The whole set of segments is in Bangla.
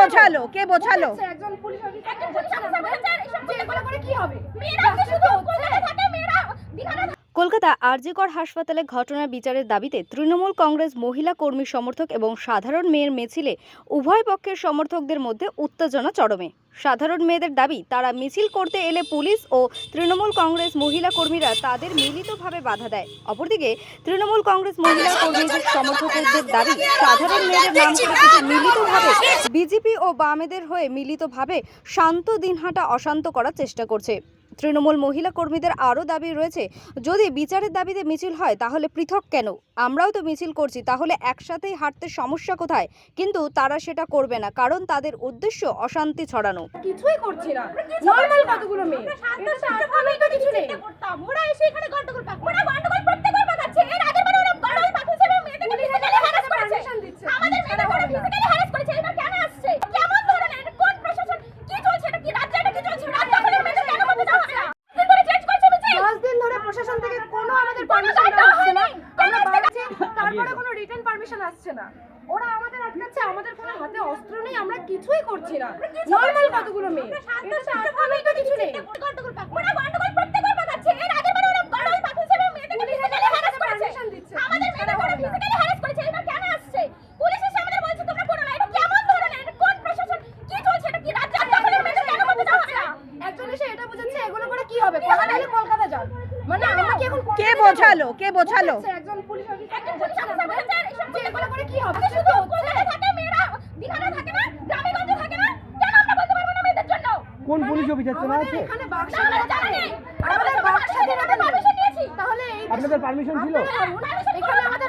বোঝালো? কে বোঝালো? একজন পুলিশ অফিসারকে বলছেন আমাদের যে এগুলো করে কি হবে মেয়েরা শুধু কলকাতা থাকে মেয়েরা দীঘাতে কলকাতা আরজিকর হাসপাতালে ঘটনার বিচারের দাবিতে তৃণমূল কংগ্রেস মহিলা কর্মী সমর্থক এবং সাধারণ মেয়ের মিছিলে উভয় পক্ষের সমর্থকদের মধ্যে উত্তেজনা চরমে। সাধারণ মেয়েদের দাবি, তারা মিছিল করতে এলে পুলিশ ও তৃণমূল কংগ্রেস মহিলা কর্মীরা তাদের মিলিতভাবে বাধা দেয়। অপরদিকে, তৃণমূল কংগ্রেস মহিলা কর্মীদের সমর্থকদের দাবি, সাধারণ মেয়েদের নাম মিলিতভাবে বিজেপি ও বামেদের হয়ে মিলিতভাবে শান্ত দিনহাটা অশান্ত করার চেষ্টা করছে। তৃণমূল মহিলা কর্মীদের আরও দাবি রয়েছে যদি বিচারের দাবিতে মিছিল হয় তাহলে পৃথক কেন? আমরাও তো মিছিল করছি তাহলে একসাথেই হাঁটতে সমস্যা কোথায়? কিন্তু তারা সেটা করবে না কারণ তাদের উদ্দেশ্য অশান্তি ছড়ানো। কিছুই করছি না। নরমাল কতগুলো মেয়ে? এটা তো কিছু নেই ওরা এসে এখানে গন্ডগোল পাক ওরা গন্ডগোল প্রত্যেকবার পাকাচ্ছে এর আগের বার ওরা গন্ডগোল পাকিয়েছে এবং মেয়েদেরকে ফিজিক্যালি হ্যারাস করেছে আমাদের মেয়েদেরকে ওরা ফিজিক্যালি হ্যারাস করেছে এবার কেন আসছে কেমন ধরনের কোন প্রশাসন কি চলছে এটা কি রাজ্যে এটা কি চলছে রাজ্য করে মেয়েদের কেন করতে দেওয়া হয় না দিন ধরে চেঞ্জ করছে মিছিল দশ দিন ধরে প্রশাসন থেকে কোনো আমাদের কোনো পারমিশন দায়িত্ব আসছে না হয়নি। আমরা কেন বাড়াচ্ছি তারপরে কোনো পারমিশন আসছে না। ওরা আমাদের আটকাচ্ছে আমাদের কোনো হাতে অস্ত্র নেই আমরা কিছুই করছি না। নর্মাল কতগুলো মেয়ে? এটা তো কিছু নেই। গন্ডগোল পাক ওরা গন্ডগোল প্রত্যেকবার এর আগের বার ওরা গন্ডগোল পাকিয়েছে এবং মেয়েদেরকে ফিজিক্যালি হ্যারাস করেছে। আমাদের মেয়েদেরকে ওরা ফিজিক্যালি হ্যারাস করেছে। এবার কেন আসছে? পুলিশ এসে আমাদের বলছে তোমরা করো না এটা কেমন ধরনের? কোন প্রশাসন? কি চলছে? এটা কি রাজ্য দখলে মেয়েদের কেন করতে দেওয়া একজন এসে এটা বোঝাচ্ছে এগুলো করে কি হবে? কলকাতা যান। মানে আমরা কি এখন কে বোঝালো? কে বোঝালো? একজন পুলিশ অফিসার যে এগুলো করে কি হবে? শুধু কলকাতায় থাকে মেয়েরা দীঘাতে থাকে না গ্রামেগঞ্জে থাকে না কেন আমরা বলতে পারব না মেয়েদের জন্য? কোন পুলিশ অফিসার চেনা আছে? এখানে বাক্স। আমাদের বাক্স পারমিশন নিয়েছি। তাহলে আপনাদের পারমিশন ছিল? এখানে আমাদের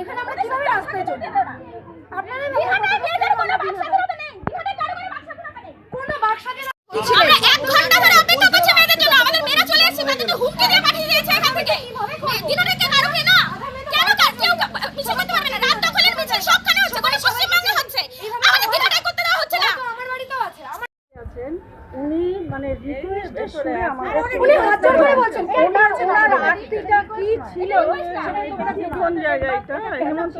এখানে আমরা কীভাবে রাস্তায় চলবো আপনারা দীঘাতে মেয়েদের কোনো বাক স্বাধীনতা নেই দীঘাতে কারও কোনো বাক স্বাধীনতা নেই কোনো বাক্স স্বাধীনতা আমরা এক ঘণ্টা ধরে অপেক্ষা করছি মেয়েদের জন্য আমাদের মেয়েরা চলে এসেছে মেয়েদেরকে হুমকি দিয়ে পাঠিয়ে দিয়েছে এখান থেকে দিনে কে কারও কে না কেন কার কেউ মিছিল করতে পারবে না রাত দখলের মিছিল সবখানে হচ্ছে কোনো পশ্চিমবঙ্গে হচ্ছে আমাদের দিনে করতে দেওয়া হচ্ছে না তো আমার বাড়িতেও আছে আমার উনি মানে রিকোয়েস্টে শুনে উনি হাত বলছেন ওনার ওনার আর্টিটা কি ছিল? কোন জায়গায়? এটা হেমন্ত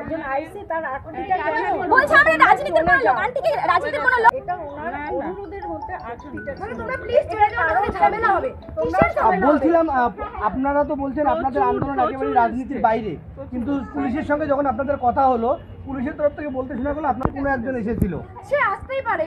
একজন আইসি তার আর্টিটা কেন বলছে আমরা রাজনীতির কোনো লোক আন্টিকে রাজনীতির কোনো লোক এটা ওনার অনুরোধের মধ্যে আর্টিটা মানে তোমরা প্লিজ ছেড়ে দাও ঝামেলা হবে? বলছিলাম আপনারা তো বলছেন আপনাদের আন্দোলন একেবারে রাজনীতির বাইরে। কিন্তু পুলিশের সঙ্গে যখন আপনাদের কথা হলো পুলিশের তরফ থেকে বলতে শোনা গেলো আপনার কোনো একজন এসেছিল। সে আসতেই পারে।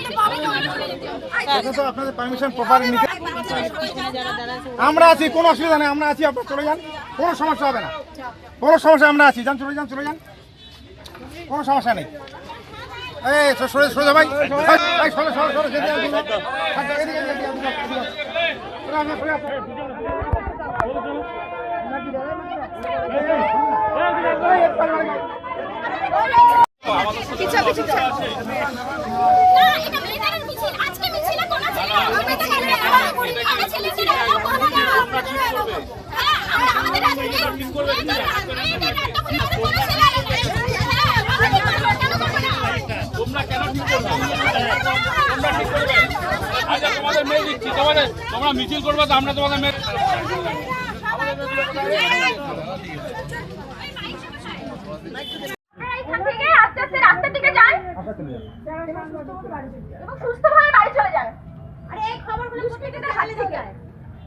আপনাদের পারমিশন প্রপারলি নিতে আমরা আছি কোনো অসুবিধা নেই আমরা আছি আপনারা চলে যান কোনো সমস্যা হবে না কোনো সমস্যা আমরা আছি যান চলে যান চলে যান কোনো সমস্যা নেই এই সরে সরে সরে ভাই ভাই সরে সরে। আচ্ছা। সরে আসো, সরে আসো। এই, এই, এই, না এটা মেয়েদের মিছিল আজকে মিছিলে কোনো ছেলে আমরা তো পারবে না আমরা ছেলে ছেলে এলাও করব না হ্যাঁ আমরা আমাদের রাজনীতি মেয়েদের মেয়েদের রাজনীতি আমাদের কোনো ছেলে এলাও নেই হ্যাঁ আমরা কি করব কেন করব না তোমরা আচ্ছা তোমাদের দিচ্ছি, তোমাদের তোমরা মিছিল করবে তো, আমরা তোমাদের মেয়ে রাস্তার দিকে যান বাড়ি চলে যান আরে, এই খবরগুলো দুষ্কৃতীদের হাতে থেকে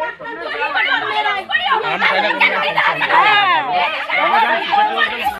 頑張れ!